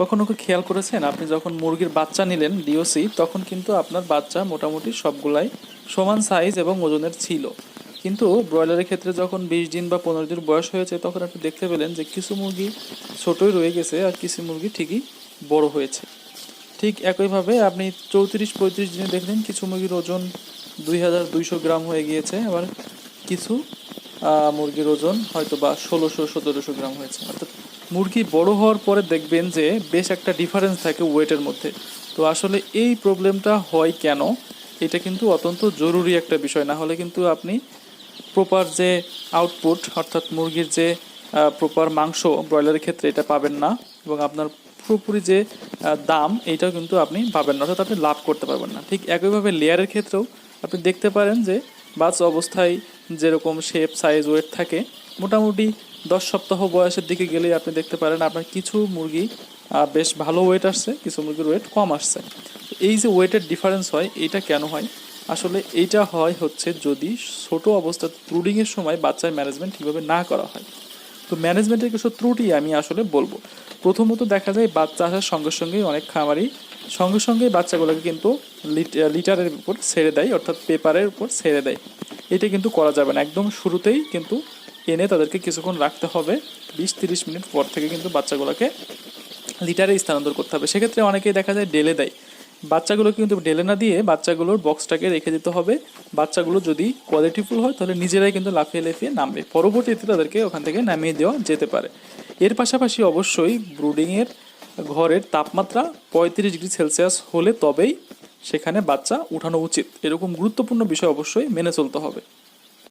কখনো কি খেয়াল করেছেন? আপনি যখন মুরগির বাচ্চা নিলেন ডিওসি তখন কিন্তু আপনার বাচ্চা মোটামুটি সবগুলাই সমান সাইজ এবং ওজনের ছিল। কিন্তু ব্রয়লারের ক্ষেত্রে যখন বিশ দিন বা পনেরো দিন বয়স হয়েছে, তখন আপনি দেখতে পেলেন যে কিছু মুরগি ছোটই রয়ে গেছে আর কিছু মুরগি ঠিকই বড় হয়েছে। ঠিক একইভাবে আপনি চৌত্রিশ, পঁয়ত্রিশ দিনে দেখলেন কিছু মুরগির ওজন দুই হাজার দুইশো গ্রাম হয়ে গিয়েছে, আবার কিছু মুরগির ওজন হয়তো বা ষোলোশো, সতেরোশো গ্রাম হয়েছে। অর্থাৎ মুরগি বড় হওয়ার পরে দেখবেন যে বেশ একটা ডিফারেন্স থাকে ওয়েটের মধ্যে। তো আসলে এই প্রবলেমটা হয় কেন? এটা কিন্তু অত্যন্ত জরুরি একটা বিষয়। না হলে কিন্তু আপনি প্রপার যে আউটপুট অর্থাৎ মুরগির যে প্রপার মাংস ব্রয়লারের ক্ষেত্রে এটা পাবেন না এবং আপনার পুরোপুরি যে দাম এইটাও কিন্তু আপনি পাবেন না, অর্থাৎ আপনি লাভ করতে পারবেন না। ঠিক একইভাবে লেয়ারের ক্ষেত্রেও আপনি দেখতে পারেন যে বাচ্চা অবস্থায় যেরকম শেপ সাইজ ওয়েট থাকে, মোটামুটি দশ সপ্তাহ বয়সের দিকে গেলেই আপনি দেখতে পারেন আপনার কিছু মুরগি বেশ ভালো ওয়েট আসছে, কিছু মুরগির ওয়েট কম আসছে। এই যে ওয়েটের ডিফারেন্স হয়, এইটা কেন হয়? আসলে এইটা হয় হচ্ছে যদি ছোট অবস্থা ব্রুডিংয়ের সময় বাচ্চার ম্যানেজমেন্ট ঠিকভাবে না করা হয়। তো ম্যানেজমেন্টের কিছু ত্রুটি আমি আসলে বলব। প্রথমত দেখা যায় বাচ্চা আসার সঙ্গে সঙ্গেই অনেক খামারি সঙ্গে সঙ্গেই বাচ্চাগুলোকে কিন্তু লিট- লিটারের উপর ছেড়ে দেয়, অর্থাৎ পেপারের উপর ছেড়ে দেয়। এটা কিন্তু করা যাবে না। একদম শুরুতেই কিন্তু এনে তাদেরকে কিছুক্ষণ রাখতে হবে। বিশ তিরিশ মিনিট পর থেকে কিন্তু বাচ্চাগুলোকে লিটারে স্থানান্তর করতে হবে। সেক্ষেত্রে অনেকেই দেখা যায় ডেলে দেয়। বাচ্চাগুলো কিন্তু ডেলে না দিয়ে বাচ্চাগুলোর বক্সটাকে রেখে দিতে হবে। বাচ্চাগুলো যদি কোয়ালিটিফুল হয়, তাহলে নিজেরাই কিন্তু লাফিয়ে লাফিয়ে নামবে। পরবর্তীতে তাদেরকে ওখান থেকে নামিয়ে দেওয়া যেতে পারে। এর পাশাপাশি অবশ্যই ব্রুডিংয়ের ঘরের তাপমাত্রা পঁয়ত্রিশ ডিগ্রি সেলসিয়াস হলে তবেই সেখানে বাচ্চা উঠানো উচিত। এরকম গুরুত্বপূর্ণ বিষয় অবশ্যই মেনে চলতে হবে।